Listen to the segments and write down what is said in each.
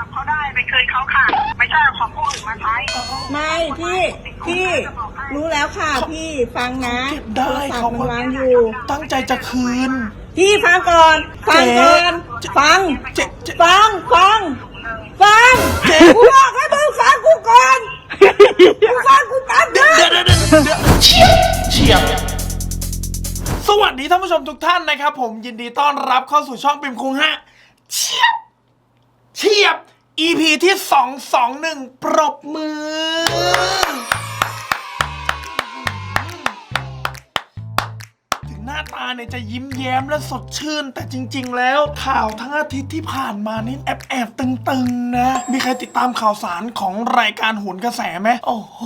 ศัพท์เขาได้ไปคืนเขาค่ะ ไม่ใช่เอาของผู้อื่นมาใช้ไม่พี่พี่รู้แล้วค่ะพี่ฟังนะเก็บโทได้รศัพเขาท์มันก็ วางอยู่ ตั้งใจจะคืน พี่ฟังก่อนฟังก่อนเจ๊ฟังเจ๊เจ๊ ฟังฟังฟังเจ๊กูบอกให้มึงฟังกูก่อนมึงฟังกูแป๊บเดียวเดี๋ยวเดี๋ยวเดี๋ยวเดี๋ยวเฉียบเฉียบสวัสดีท่านผู้ชมทุกท่านนะครับ ผมยินดีต้อนรับเข้าสู่ช่องปิมคุงฮะเฉียบ เฉียบ EP ที่ 221 ปรบมือ น้าตาเนี่ยจะยิ้มแย้มและสดชื่น แต่จริง ๆ แล้วข่าวทั้งอาทิตย์ที่ผ่านมานี่แอบแอบตึงๆนะ มีใครติดตามข่าวสารของรายการโหนกระแสไหมโอ้โห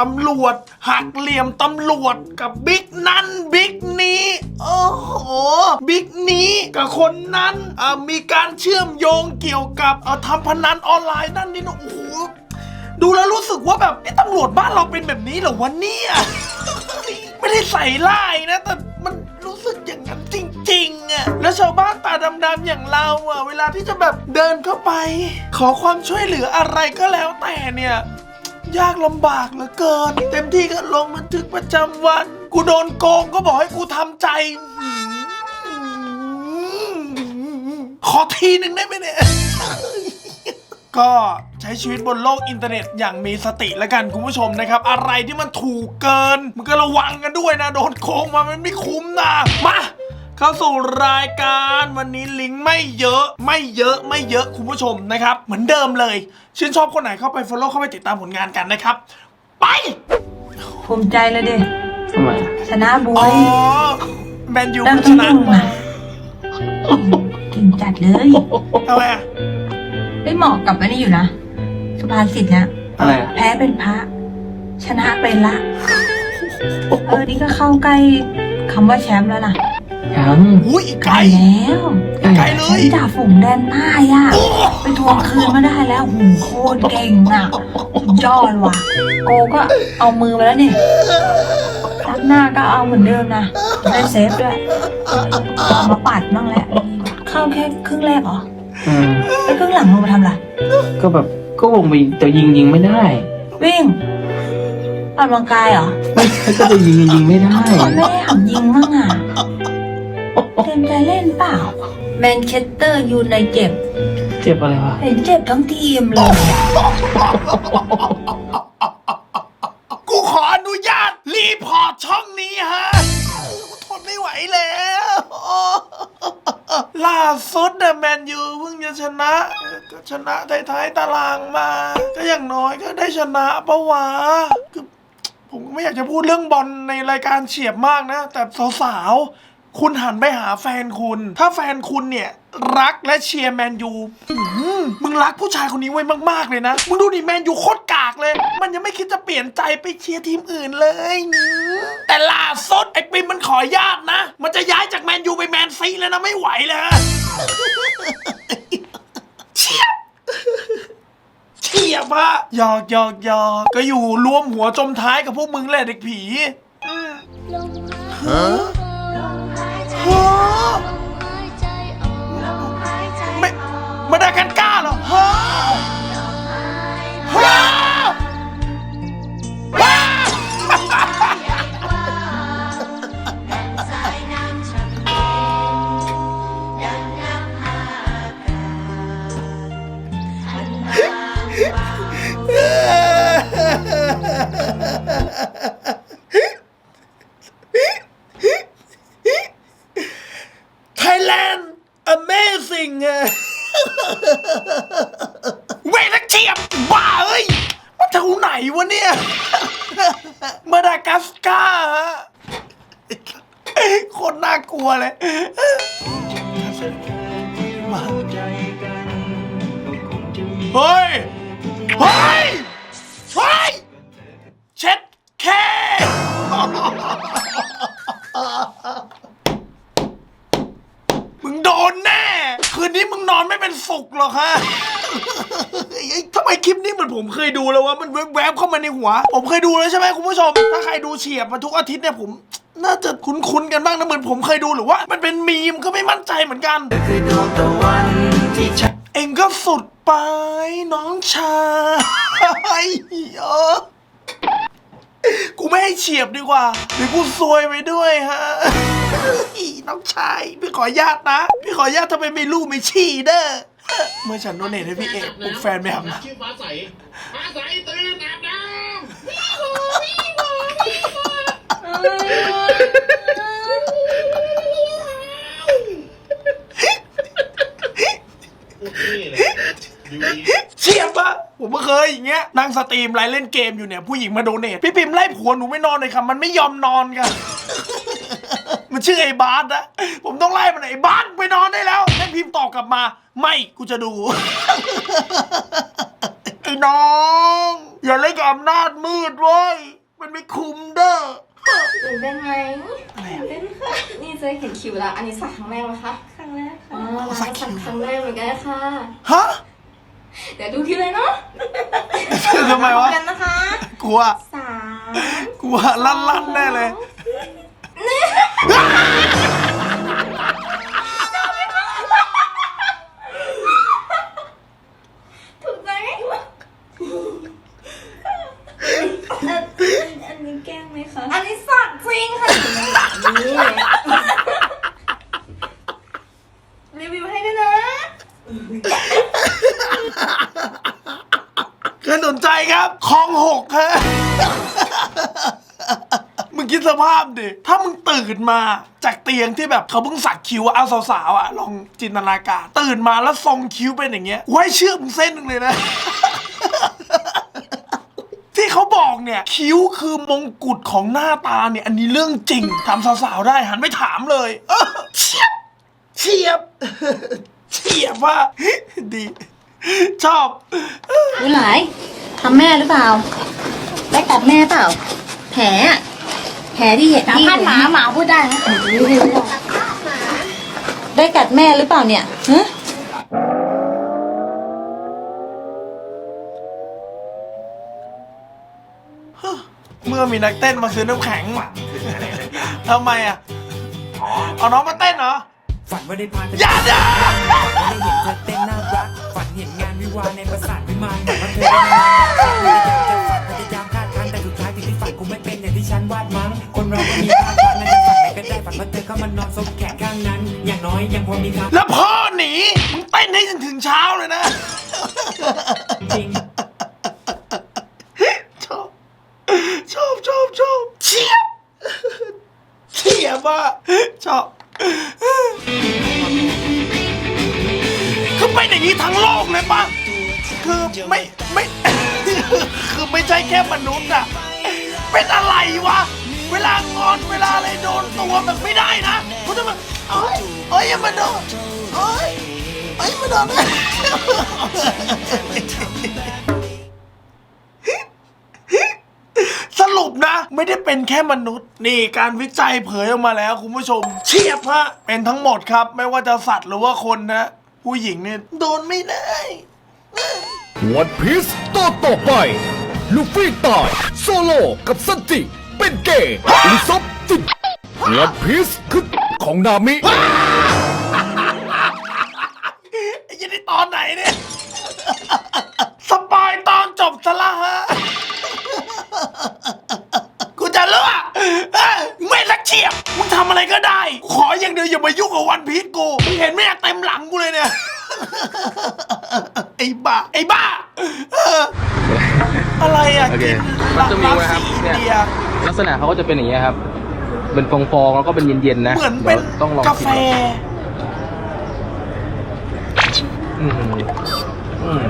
ตำรวจหักเหลี่ยมตำรวจกับบิ๊กนั่นบิ๊กนี้โอ้โหบิ๊กนี้กับคนนั้นมีการเชื่อมโยงเกี่ยวกับทำพนันออนไลน์นั่นนี่นะโอ้โหดูแล้วรู้สึกว่าแบบไอ้ตำรวจบ้านเราเป็นแบบนี้เหรอวะเนี่ย ไม่ได้ใส่ไล่นะ แต่มันรู้สึกอย่างนั้นจริงๆอะแล้วชาวบ้านตาดำๆอย่างเราอะเวลาที่จะแบบเดินเข้าไป ขอความช่วยเหลืออะไรก็แล้วแต่เนี่ย ยากลำบากเหลือเกิน เต็มที่ก็ลงบันทึกประจำวัน กูโดนโกงก็บอกให้กูทำใจขอทีหนึ่งได้ไหมเนี่ย ก็ ใช้ชีวิตบนโลกอินเทอร์เน็ตอย่างมีสติแล้วกันคุณผู้ชมนะครับ อะไรที่มันถูกเกิน มันก็ระวังกันด้วยนะ โดนโกงมามันไม่คุ้มนะมาเข้าสู่รายการวันนี้ลิงก์ไม่เยอะไม่เยอะไม่เยอะคุณผู้ชมนะครับ เหมือนเดิมเลย ชื่นชอบคนไหนเข้าไป follow เข้าไปติดตามผลงานกันนะครับ ไปภูมิใจเลยดิทำไมอะชนะบุอ๋อยแมนยูเริ่มชที่หนะนึ่งอะเก่งจัดเลยทำไมอะไม่เหมาะกับอันนี้อยู่นะ สุภาษิตเนี่ยอะไรอะ แพ้เป็นพระ ชนะเป็นละ เออ นี่ก็เข้าใกล้คำว่าแชมป์แล้วนะยังอุ้ยอีกใกไกลล้แล้วไกลเลฉันยจ่าฝูงแดนใต้อะไปทวงคืนมาได้แล้วหูโคตรเก่งอะสุดยอดว่ะ โกก็เอามือมาแล้วนี่รักหน้าก็เอาเหมือนเดิมนะได้เซฟด้วยเอามาปัดบ้างแหละเข้าแค่ครึ่งแรกเหรออืมแล้วครึ่งหลังลงมาทำอะไรก็แบบ ก็วงไปแต่ยิงยิงไม่ได้วิ่งออกกำลังกายเหรอไม่ใช่ก็จะยิงยิงไม่ได้ไม่ให้หันยิงมั่งอะเต็มใจเล่นเปล่า แมนเชสเตอร์ยูไนเจ็บเจ็บอะไรวะ เห็นเจ็บทั้งทีมเลย ก็ชนะท้ายๆตารางมา ก็อย่างน้อยก็ได้ชนะปะวะคือผมก็ไม่อยากจะพูดเรื่องบอลในรายการเฉียบมากนะ แต่สาวๆ คุณหันไปหาแฟนคุณ ถ้าแฟนคุณเนี่ย รักและเชียร์แมนยูมึงรักผู้ชายคนนี้ไว้มากๆเลยนะ มึงดูดิแมนยูโคตรกากเลย มันยังไม่คิดจะเปลี่ยนใจไปเชียร์ทีมอื่นเลย แต่ล่าสุดไอ้ปิมมันขอญาตนะ มันจะย้ายจากแมนยูไปแมนซีแล้วนะไม่ไหวเลย เชียบ เฉี ยบอะหยอกหยอกหยอกก็อยู่รวมหัวจมท้ายกับพวกมึงแหละเด็กผีอืมฮะฮะไม่มาดากันก้า เวทักเฉียบบ้าเอ้ยมาจากไหนวะเนี่ย มาดากัสการ์ฮะโคนน่ากลัวเลย มาเฮ้ย เฮ้ย เฮ้ย เช็ดแค่ นนี้มึงนอนไม่เป็นสุขหรอกฮะ เอ้ยทำไมคลิปนี้เหมือนผมเคยดูแล้ววะ มันแวบๆเข้ามาในหัว ผมเคยดูแล้วใช่ไหมคุณผู้ชม ถ้าใครดูเฉียบมาทุกอาทิตย์เนี่ยผม น่าจะคุ้นๆกันบ้างนะเหมือนผมเคยดูหรือว่า มันเป็นมีมก็ไม่มั่นใจเหมือนกันเอสุดไปน้องชายเออ กูไม่ให้เฉียบดีกว่าเดี๋ยวกูซวยไปด้วยฮะน้องชายพี่ขออนุญาตนะพี่ขออนุญาตทำไมไม่รู้ไม่ชี้เด้อเมื่อฉันโดเนทให้พี่เอกปลุกแฟนไม่ทำนะชื่อฟ้าใสฟ้าใสตื่นอาบน้ำนี่เลยอยู่ดี เฉียบอะผมก็เคยอย่างเงี้ยนั่งสตรีมไลฟ์เล่นเกมอยู่เนี่ยผู้หญิงมาโดเนทพี่พิมพ์ไล่ผัวหนูไม่นอนเลยค่ะมันไม่ยอมนอนกันมันชื่อไอ้บาสนะผมต้องไล่มันไอ้บาสไปนอนได้แล้วแม่พิมพ์ตอบกลับมา ไม่กูจะดูไอ้น้อง อย่าเล่นกับอำนาจมืดเว้ยมันไม่คุ้มเด้อตื่นเต้นไหมอะไรอะตื่นเต้นค่ะ นี่จะเห็นคิวแล้ว อันนี้สักครั้งแรกไหมคะ ครั้งแรกค่ะอ๋อสัสักกคิวครั้งแรกเหมือนกันค่ะ ฮะ เดี๋ยวดูคิวเลยเนาะทำไมวะพร้อกันนะคะกลัว สามกลัวลั่นลั่นๆแน่เลย ถูกใจไหมอันนี้แกล้งไหมคะ อันนี้สักจริงค่ะนี่ ถ้ามึงตื่นมาจากเตียงที่แบบเขาเพิ่งสักคิ้วอะเอาสาวๆอะลองจินตนาการ ตื่นมาแล้วทรงคิ้วเป็นอย่างเงี้ยไว้เชื่อมึงเส้นหนึ่งเลยนะ ที่เขาบอกเนี่ยคิ้วคือมงกุฎของหน้าตาเนี่ย อันนี้เรื่องจริงถามสาวๆได้หันไปถามเลยเออเฉียบเฉียบเฉียบว่าดี ชอบดูหลายทำแม่หรือเปล่าได้กัดแม่เปล่า แผลอะ แผลที่เห็นที่พันหมาหมาพูดได้นะได้กัดแม่หรือเปล่าเนี่ยฮะเมื่อมีนักเต้นมาซื้อน้ำแข็งทำไมอะเอาน้องมาเต้นเหรอฝันว่าได้พาเธออย่าอย่าได้เห็นเธอเต้นน่ารักฝันเห็นงานวิวาห์ในปราสาทวิมานบอกว่าเธอได้นา ฉันวาดมั้ง คนเราก็มีภาพฝันนั้นจะฝันไหนก็ได้ฝันว่าเธอเข้ามานอนซบแขนข้างนั้น อย่างน้อยยังพอมีทางแล้วพ่อหนีมึงเต้นให้จนถึงเช้าเลยนะ จริง ชอบ ชอบชอบชอบเฉียบเฉียบอะชอบคือเป็นอย่างนี้ทั้งโลกเลยปะคือไม่ไม่ คือไม่ใช่แค่มนุษย์อะ เป็นอะไรวะ เวลางอนเวลาอะไรโดนตัวแบบไม่ได้นะเขาจะมาเอ้ยเอ้ยอย่ามาโดนเอ้ยเอ้ยมาโดนสรุปนะ ไม่ได้เป็นแค่มนุษย์ นี่การวิจัยเผยออกมาแล้วคุณผู้ชม เฉียบฮะเป็นทั้งหมดครับ ไม่ว่าจะสัตว์หรือว่าคนนะ ผู้หญิงเนี่ยโดนไม่ได้วันพีซต่อต่อไป ลูฟี่ตายโซโลกับซันจิเป็นเกย์อุซบติดวันพีซคือของนามิไอ้ยันนี่ตอนไหนเนี่ย สปอยตอนจบซะละฮะ กูจะเลือกเอ้ยไม่รัก เฉียบมึงทำอะไรก็ได้ ขออย่างเดียวอย่ามายุ่งกับวันพีชกูมึงเห็นไหมอะเต็มหลังกูเลยเนี่ย ไอ้บ้า ไอ้บ้าเอออะไรอะโอเคกินมันจะมีไว้ครับสีเนี่ย เดีย ลักษณะเขาก็จะเป็นอย่างเงี้ยครับ เป็นฟองๆแล้วก็เป็นเย็นๆนะเหมือนเป็นดี๋ยวต้องลองกาแฟ ชิมอืมอืม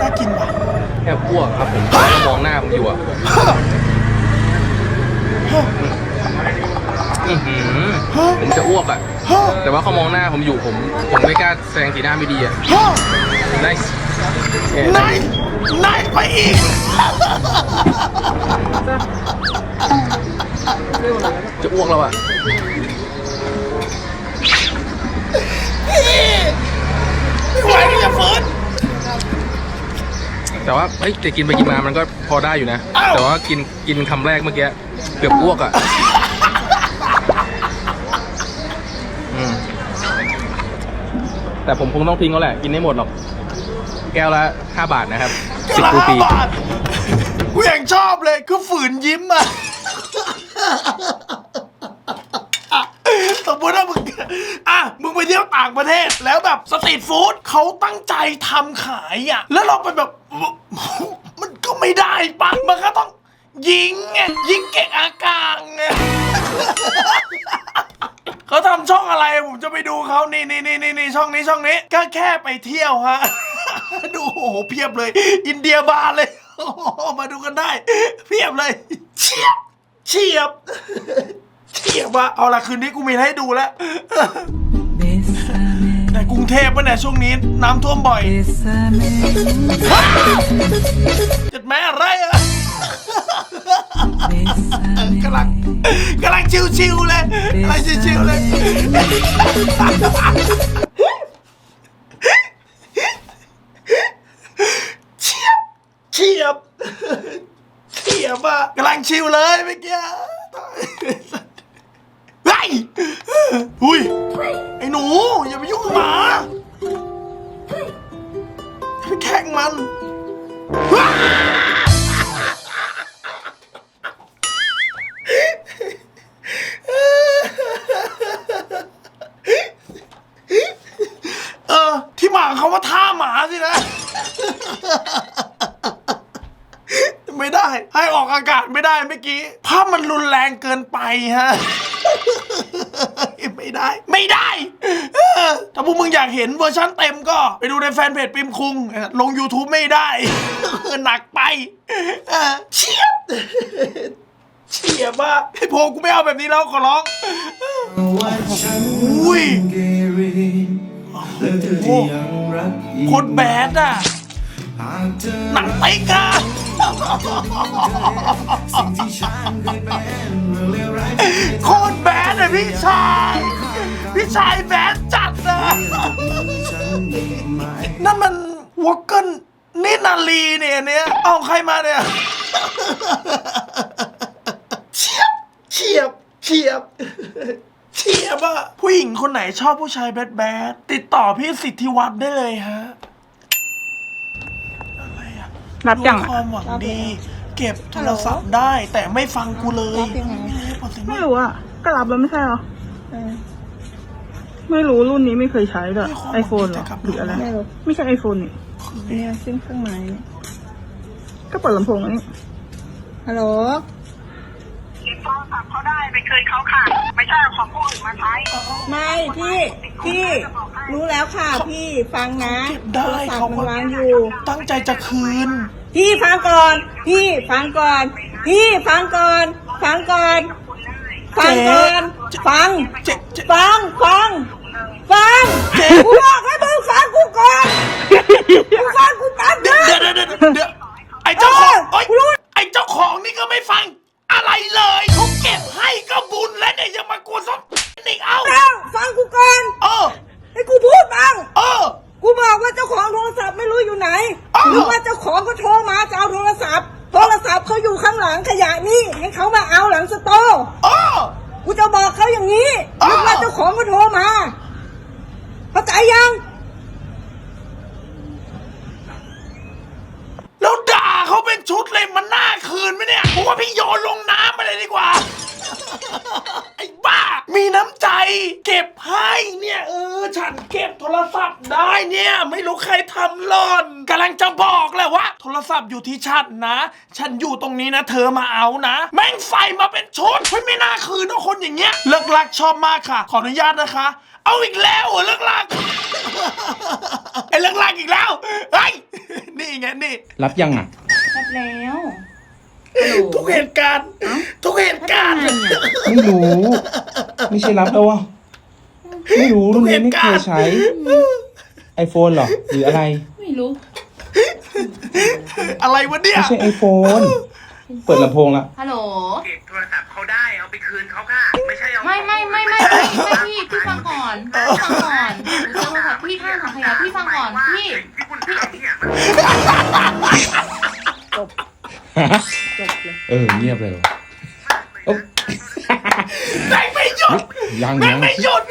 น่ากินว่ะ แค่อ้วกครับผมมองหน้าผมอยู่อะ อื้อหือผมจะอ้วกอะ แต่ว่าเขามองหน้าผมอยู่ผม ผมไม่กล้าแสดงสีหน้าไม่ดีอะฮะ nice นายนายไปอีก จะอ้วกแล้วอะ ไม่ไหวที่จะฝืนแต่ว่าเฮ้ยแต่กินไปกินมามันก็พอได้อยู่นะอ้าวแต่ว่ากินกินคำแรกเมื่อกี้เกือบอ้วกอะ แต่ผมคงต้องทิ้งแล้วแหละ กินไม่หมดหรอก แก้วละ5บาทนะครับก็ละ10รูห้าปีบาทกูยังชอบเลยคือฝืนยิ้มอะ สมมติว่ามึงอะมึงไปเที่ยวต่างประเทศแล้วแบบสตรีทฟู้ดเขาตั้งใจทำขายอะ แล้วเราไปแบบ มันก็ไม่ได้ปะมันก็ต้อง ยิงไงยิงเก่งอากางไงเขาทำช่องอะไรผมจะไปดูเขานี่นี่นี่นี่นี่ช่องนี้ช่องนี้ ก็แค่ไปเที่ยวฮะ ดูโอ้โหเพียบเลย อินเดียบานเลยโอ้โหมาดูกันได้ เพียบเลย เฉียบ เฉียบ เฉียบว่ะเอาละคืนนี้กูมีให้ดูแล้วแต่กรุงเทพปะเนี่ยช่วงนี้น้ำท่วมบ่อยจัดแม่อะไรอะ กำลังกำลังชิวๆเลยกำลังชิวๆเลย เฉียบเฉียบเฉียบอะกำลังชิวเลยเมื่อกี้เฮ้ยหุยไอ้หนู อย่าไปยุ่งกับหมาไปแข่งมัน เมื่อกี้ภาพมันรุนแรงเกินไปฮะไม่ได้ ไม่ได้ ถ้าพวกมึงอยากเห็นเวอร์ชันเต็มก็ ไปดูในแฟนเพจปิมคุง ลง YouTube ไม่ได้ หนักไปเออเฉียบเฉียบอะไอ้โพกูไม่เอาแบบนี้แล้วขอร้องอุ้ยโคตรแบดอะ หนังติ๊กอะ โคตรแบดเลยพี่ชาย พี่ชายแบดจัดนะนั่นมันวอกเกิลนินาลีเนี่ยเนี้ยเอาใครมาเนี่ยเฉียบเฉียบเฉียบเฉียบอะผู้หญิงคนไหนชอบผู้ชายแบดแบดติดต่อพี่สิทธิวัฒน์ได้เลยฮะ รับยังด้วยอะความหวังดี เก็บโทรศัพท์ได้ แต่ไม่ฟังกูเลยปกติไม่รู้อะก็รับแล้วไม่ใช่เหรอไม่รู้รุ่นนี้ไม่เคยใช้ด้วยไอโฟนหรอหรืออะไร ไม่ใช่ไอโฟนนี่ เนี่ยซึ่งข้างในนี่ก็เปิดลำโพงอันนี้ฮัลโหลติด โทรศัพท์เขาได้ไปคืนเขาค่ะ ไม่ใช่เอาของผู้อื่นมาใช้ไม่พี่พี่รู้แล้วค่ะพี่ฟังนะเก็บได้โทรศัพเขาท์มันก็วางอยู่ ตั้งใจจะคืน พี่ฟังก่อน พี่ฟังก่อน พี่ฟังก่อน ฟังก่อน ฟังก่อน ฟัง เจ๊เจ๊ ฟัง ฟัง ฟังเจ๊กูบอกให้มึงฟังกูก่อนมึงฟังกูแป๊บเดียวเดี๋ยวเดี๋ยวเดี๋ยวเดี๋ยวไอ้เจ้าของเออโอ๊ยกูรู้ ไอ้เจ้าของนี่ก็ไม่ฟัง อะไรเลยเขาเก็บให้ก็บุญแล้วเนี่ยยังมากวนซ้อนอีกเอ้า ฟังฟังกูก่อนเออ ให้กูพูดบ้างเออ กูบอกว่าเจ้าของโทรศัพท์ไม่รู้อยู่ไหนอ้าว หรือว่าเจ้าของก็โทรมาจะเอาโทรศัพท์ โทรศัพท์เขาอยู่ข้างหลังขยะนี่ให้เขามาเอาหลังสโตร์เออ กูจะบอกเขาอย่างนี้อ้าวนึกว่าเจ้าของก็โทรมาเข้าใจยัง เก็บให้เนี่ยเออฉันเก็บโทรศัพท์ได้เนี่ยไม่รู้ใครทำหล่อนกำลังจะบอกแหละว่า โทรศัพท์อยู่ที่ฉันนะ ฉันอยู่ตรงนี้นะ เธอมาเอานะ แม่งใส่มาเป็นชุดเฮ้ยไม่น่าคืนนะคนอย่างเงี้ยเลิกลักชอบมากค่ะ ขออนุญาตนะคะ เอาอีกแล้วเหรอเลิกลักไอ้เลิกลักอีกแล้วเฮ้ยนี่ไงนี่รับยังอะรับแล้วทุกเหตุการณ์ทุกเหตุการณ์ ไม่รู้ ไม่ใช่รับแล้ววะ ไม่รู้รุ่นนี้ไม่เคยใช้ iPhone หรอหรืออะไร ไม่รู้ อะไรวะเนี่ย ไม่ใช่ iPhone เปิดลำโพงละ ฮัลโหล เก็บโทรศัพท์เขาได้เอาไปคืนเขาค่ะ ไม่ใช่เอาไม่ไม่ไม่ไม่ไม่ไม่พี่พี่ฟังก่อนพี่ฟังก่อนเจอมาค่ะพี่ข้างถังขยะพี่ฟังก่อนพี่ที่คุณทำเนี่ยเออเงียบเลยว่ะโอ๊ะแม่งไม่หยุดยังแม่ยังงไม่หยุด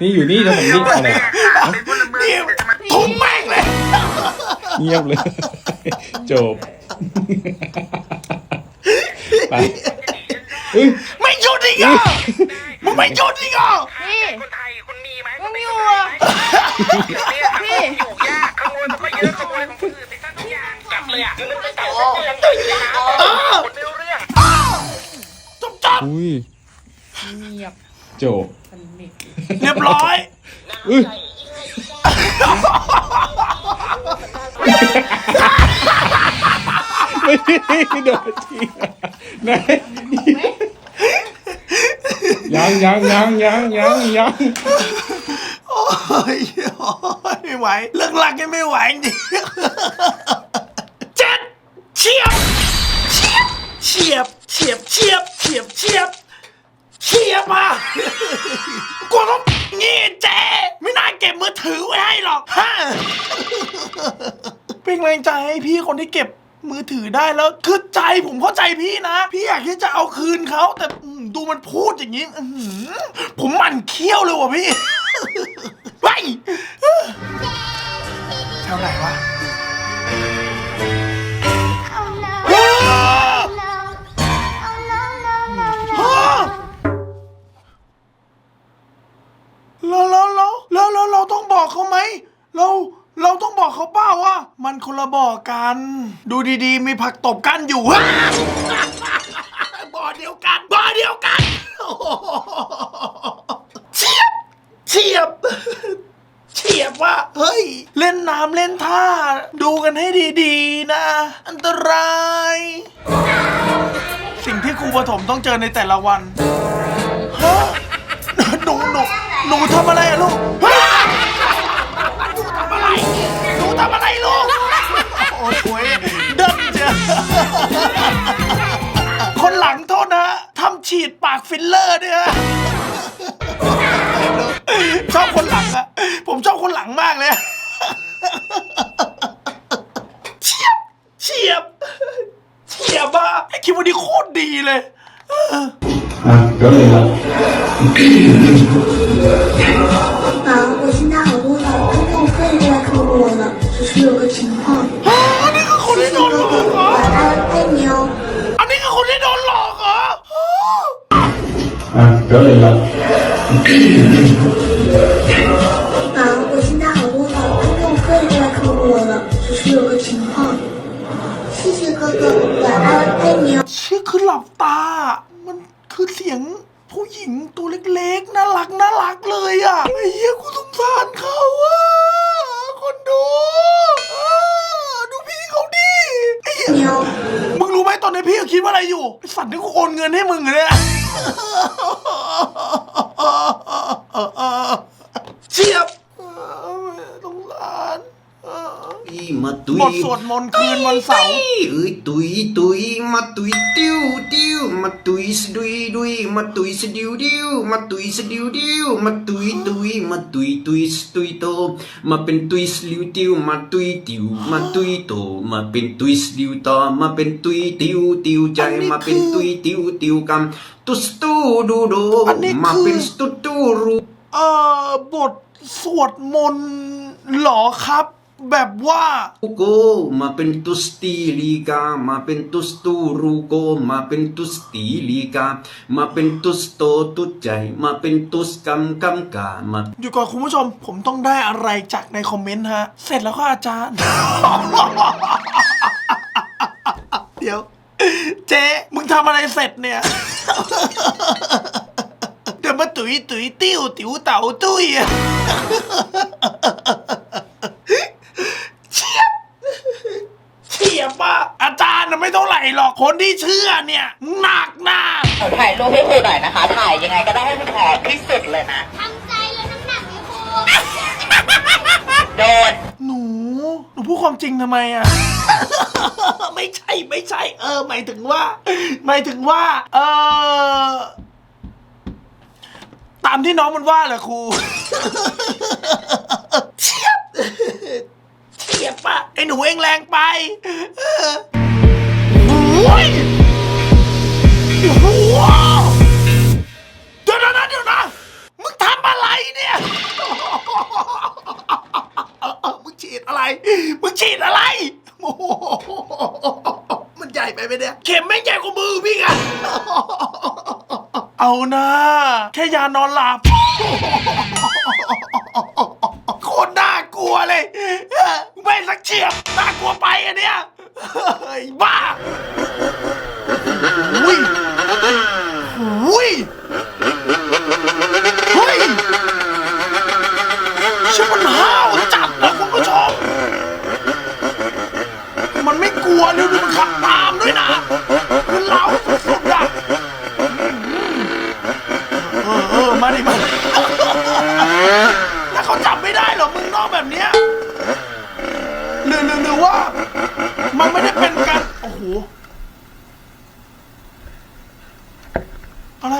นี่อยู่นี่นะผมนี่อะไรนี่ทุ่มแม่งเลย เงียบเลย จบ ไปไม่หยุดอีกเอะมึงไม่หยุดอีกเอะ นี่ คนไทยคุณมีไหมมีไหมเนี่ย ไม่ได้โดนทีไหนยังยังยังยังยังยังโอ้ยไม่ไหวเลิกลักยังไม่ไหวจริง พี่คนที่เก็บมือถือได้แล้ว คือใจผมเข้าใจพี่นะ พี่อยากที่จะเอาคืนเขาแต่อืมดูมันพูดอย่างนี้อื้อหือผมหมันเคี้ยวเลยว่ะพี่ ไปเท่าไหร่วะ ดีๆ มีผักตบกันอยู่ บ่อเดียวกัน บ่อเดียวกันเฉียบเฉียบเฉียบว่า เฮ้ย เล่นน้ำเล่นท่า ดูกันให้ดีๆนะ อันตราย สิ่งที่ครูปฐมต้องเจอในแต่ละวันฮะหนูหนูหนูทำอะไรอะลูก ปากฟิลเลอร์เนี่ยชอบคนหลังอะผมชอบคนหลังมากเลยเฉียบเฉียบเฉียบอะไอคิดวันนี้โคตรดีเลย啊，我啊，我现在好多老公公费都来扣我了，只是有个情况，谢谢哥哥，我爱爱你哦。 เชื่อคือหลับตา มันคือเสียงผู้หญิงตัวเล็กๆ น่ารักน่ารักเลยอ่ะไอ้เหี้ยกูสงสารเขาอ่ะ คนดูอ่าดูพี่เขาดิไอ้เหี้ย 你哦， มึงรู้ไหมต อนนี้พี่เขาคิดว่าอะไรอยู่ไอ้สัตว์ที่กูโอนเงินให้มึงอะเนี่ยเชียบสงสารบทสวดมนต์คืนวันเสาร์เอ้ยตุยตุยมาตุยติ้วติ้ว มาตุยสะดุยดุยมาตุยสะดิวดิวมาตุยสะดิวดิวมาตุยตุยมาตุยตุยสตุยโต มาเป็นตุยสลิวติวมาตุยติวมาตุยโต มาเป็นตุยสลิวต่อมาเป็นตุยติวติวใจมาเป็นตุยติวติวกำตุสตูดูโดอันนี้คือมาเป็นสตุตูรูเอ่อบทสวดมนต์เหรอครับ แบบว่าโกมาเป็นตุสตีลีกา มาเป็นตุสตูรูโก มาเป็นตุสตีลีกา มาเป็นตุสโตตุใจ มาเป็นตุสกำกำกามาอยู่ก่อนคุณผู้ชม ผมต้องได้อะไรจากในคอมเมนต์ฮะ เสร็จแล้วก็อาจารย์ เดี๋ยว เจ๊มึงทำอะไรเสร็จเนี่ยเดี๋ยวมาตุยตุยติ้วติ๋วเต่าตุ้ยอะ เฉียบ เฉียบอะอาจารย์น่ะไม่เท่าไหร่ หรอกคนที่เชื่อเนี่ยหนักหนาถ่ายรูปให้ครูหน่อยนะคะ ถ่ายยังไงก็ได้ให้มันหอมที่สุดเลยนะ ทำใจแล้วน้ำหนักไม่พอโดน หนู หนูพูดความจริงทำไมอะ ไม่ใช่ไม่ใช่ เออ หมายถึงว่า หมายถึงว่า เออตามที่น้องมันว่าแหละครูเฉียบเฉียบปะไอ้หนูเองแรงไป เออโอ้ยโอ้โหเดี๋ยวนะเดี๋ยวนะ มึงทำอะไรเนี่ยมึงฉีดอะไร มึงฉีดอะไรโอ้โหมันใหญ่ไปไหมเนี่ย เข็มไม่งใหญ่กว่ามือพี่อะเอานะแค่ยานอนหลับ โคตรน่ากลัวเลยไม่สักเฉียบน่ากลัวไปอันเนี้ย เฮ้ยบ้าอุ้ยอุ้ยเฮ้ยชิมันห้าวจัดนะคุณผู้ชม มันไม่กลัวเลยดูมันขับตามด้วยนะมันเหลาสุดๆอะเออออมาดิมาแล้วเขาจับไม่ได้เหรอมึงนอกแบบเนี้ยหรือหรือหรือว่า มันไม่ได้เป็นการโอ้โหอะไร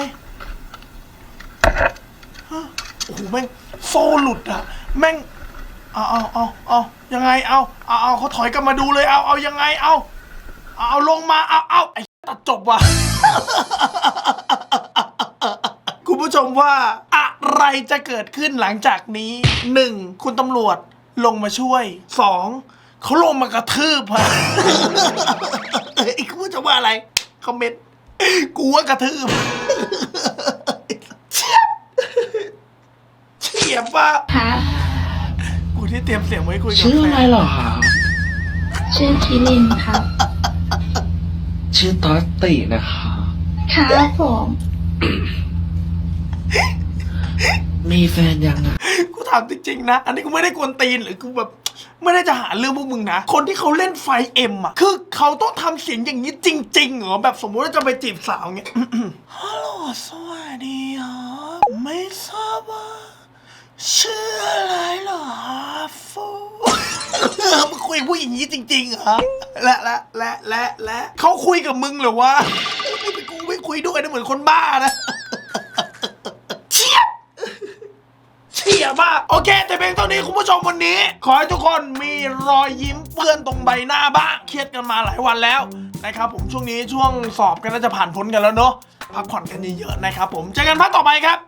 ฮะโอ้โหแม่งโซ่หลุดอะแม่งเอาเอาเอาเอายังไงเอาเอาเอาเขาถอยกลับมาดูเลยเอาเอายังไงเอาเอาเอาลงมาเอาเอาไอ้ตัดจบว่ะคุณผู้ชมว่าอะไรจะเกิดขึ้นหลังจากนี้หนึ่งคุณตำรวจลงมาช่วยสอง เขาลงมากระทืบฮะเอ้ยคุณผู้ชมว่าอะไร คอมเมนต์ กูว่ากระทืบเฉียบเฉียบว่ะครับ กูที่เตรียมเสียงไว้คุยกับชื่อแฟอะไรนเหรอครับ ชื่อคิรินครับ ชื่อตอตตินะคะครับผม มีแฟนยังอะกูถามจริงๆนะ อันนี้กูไม่ได้กวนตีนหรือกูแบบ ไม่ได้จะหาเรื่องพวกมึงนะ คนที่เขาเล่นไฟเอ็มอะ คือเขาต้องทำเสียงอย่างนี้จริง ๆ เหรอ แบบสมมติว่าจะไปจีบสาวเงี้ย ฮัลโหลสวัสดีครับไม่ทราบว่า ชื่ออะไรเหรอฟูมึงคุยกับผู้หญิงอย่างนี้จริงๆเหรอและและและและและเขาคุยกับมึงเหรอวะไม่ไปกูไม่คุยด้วยนะเหมือนคนบ้านะ โอเค แต่เพียงเท่านี้คุณผู้ชมวันนี้ ขอให้ทุกคนมีรอยยิ้มเปื้อนตรงใบหน้าบ้าง เครียดกันมาหลายวันแล้วนะครับ ผมช่วงนี้ช่วงสอบก็น่าจะผ่านพ้นกันแล้วเนาะพักผ่อนกันเยอะๆนะครับผมเจอกันพักต่อไปครับ